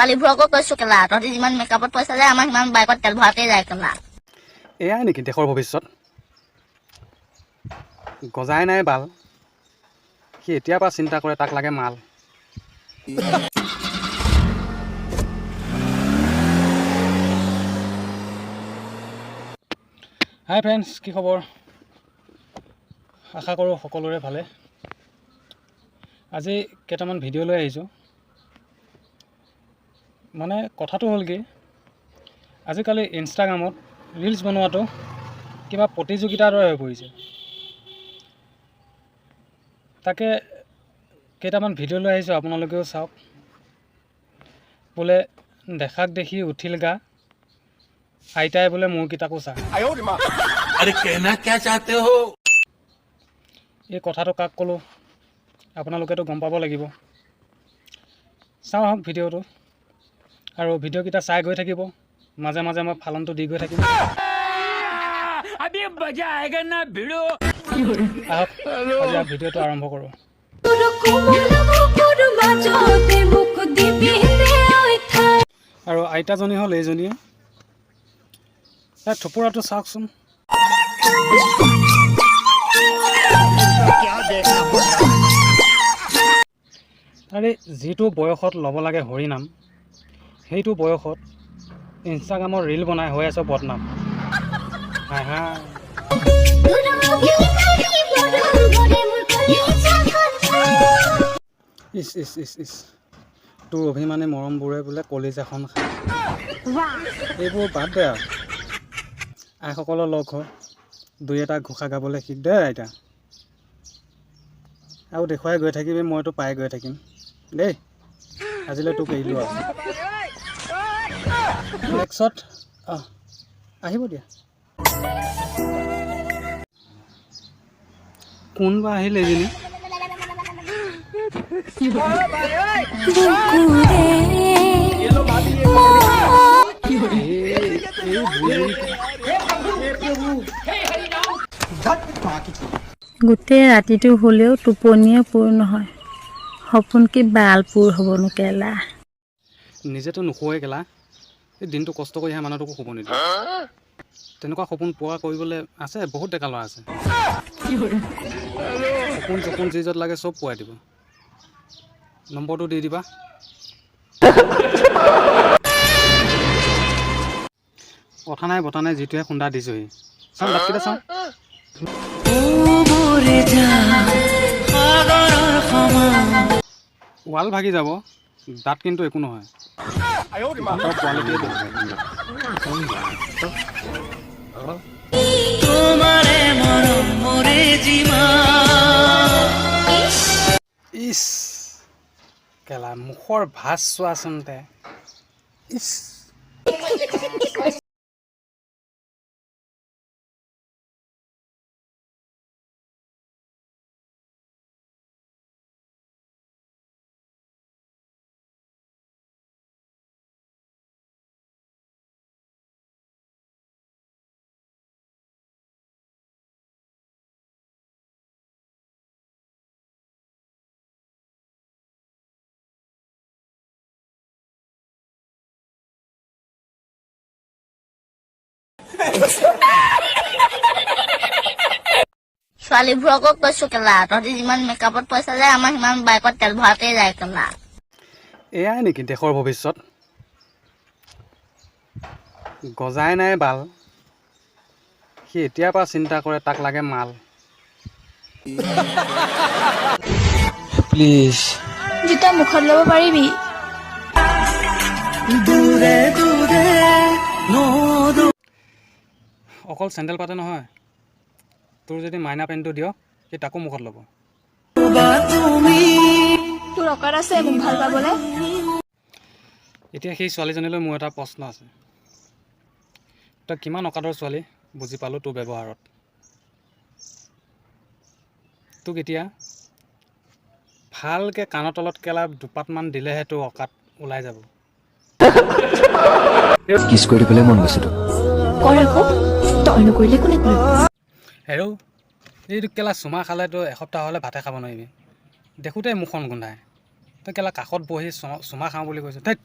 ছোৱালীবোৰকো কৈছো কেলা তহঁতি যিমান মেকআপত পইচা যায় আমাৰ সিমান বাইকত তেল ভৰাতেই যায় কেলা। এয়াই নেকি দেশৰ ভৱিষ্যত? গজাই নাই বাল। সি এতিয়াৰ পৰা চিন্তা কৰে তাক লাগে মাল। হাই ফ্ৰেণ্ডছ কি খবৰ? আশা কৰোঁ সকলোৰে ভালে। আজি কেইটামান ভিডিঅ' লৈ আহিছোঁ। মানে কথাটো হ'ল কি আজিকালি ইনষ্টাগ্ৰামত ৰিলছ বনোৱাটো কিবা প্ৰতিযোগিতাৰ দৰে হৈ পৰিছে। তাকে কেইটামান ভিডিঅ' লৈ আহিছোঁ আপোনালোকেও চাওক। বোলে দেখাক দেখি উঠিল গা আইতাই বোলে মোৰ কিতাপো চা এই কথাটো কাক ক'লোঁ? আপোনালোকেতো গম পাব লাগিব। চাওঁ আহক ভিডিঅ'টো আৰু ভিডিঅ'কেইটা চাই গৈ থাকিব। মাজে মাজে মই ফালনটো দি গৈ থাকিম। আহক ভিডিঅ'টো আৰম্ভ কৰোঁ। আৰু আইতাজনী হ'ল এইজনীয়ে। থোপোৰাটো চাওকচোন। আৰে যিটো বয়সত ল'ব লাগে হৰিনাম। সেইটো বয়সত ইনষ্টাগ্ৰামৰ ৰীল বনাই হৈ আছে বদনাম। হাই ইচ ইচ ইচ ইচ। তোৰ অভিমানী মৰমবোৰে বোলে কলিজাখন খায়। এইবোৰ বাদ দে আৰু। আইসকলৰ লগ হয় দুই এটা ঘোষা গাবলৈ শিক দে আইতা। আৰু দেখুৱাই গৈ থাকিবি মইতো পাই গৈ থাকিম। দেই আজিলৈ তোক এৰিলোঁ আৰু। নেক্সট অঁ আহিব দিয়া। কোনবা আহিল এই গোটেই ৰাতিটো হ'লেও টোপনিয়ে পূৰ নহয়। সপোন কি বাল পূৰ হ'বনো কেলা? নিজেতো নুশুৱে কেলা। এই দিনটো কষ্ট কৰি অহা মানুহটোকো শুব নিদিয়ে। তেনেকুৱা সপোন পোৱা কৰিবলৈ আছে বহুত ডেকা ল'ৰা আছে। সপোন চপোন যি য'ত লাগে চব পোৱাই দিব। নম্বৰটো দি দিবা। কথা নাই বতা নাই যিটোহে খুন্দা দিছোহি। চাওঁ দাঁতকেইটা চাওঁ ৱাল ভাগি যাব। দাঁত কিন্তু একো নহয় ইচ কেলা মুখৰ ভাজ চোৱাচোন তে। ইচ ছোৱালীবোৰকো কৈছো কেলা তহঁতি যিমান মেকআপত পইচা যায় আমাৰ সিমান বাইকত তেল ভৰাতে যায় কেলা। এয়াই নেকি দেশৰ ভৱিষ্যত? গজাই নাই বাল। সি এতিয়াৰ পৰা চিন্তা কৰে তাক লাগে মাল। প্লিজ মুখত ল'ব পাৰিবি। দূৰে দূৰে অকল চেণ্ডেল পাতে নহয়। তোৰ যদি মাইনা পেণ্টটো দিয় সি তাকো মুখত ল'ব। তোৰ অকাত আছে মোক ভাল পাবলৈ। এতিয়া সেই ছোৱালীজনীলৈ মোৰ এটা প্ৰশ্ন আছে। তই কিমান অকাদৰ ছোৱালী বুজি পালোঁ তোৰ ব্যৱহাৰত? তোক এতিয়া ভালকৈ কাণৰ তলত কেলা দুপাতমান দিলেহে তোৰ অকাত ওলাই যাব। কিছ কৰি দিবলৈ মন গৈছে অন্য কৰিলে কোনে হেৰু এইটো কেলা চুমা খালে তো এসপ্তাহ হ'লে ভাতে খাব নোৱাৰিবি। দেখোঁতে মুখখন গোন্ধাই তই কেলা কাষত বহি চুমা খাওঁ বুলি কৈছোঁ। ধেৎ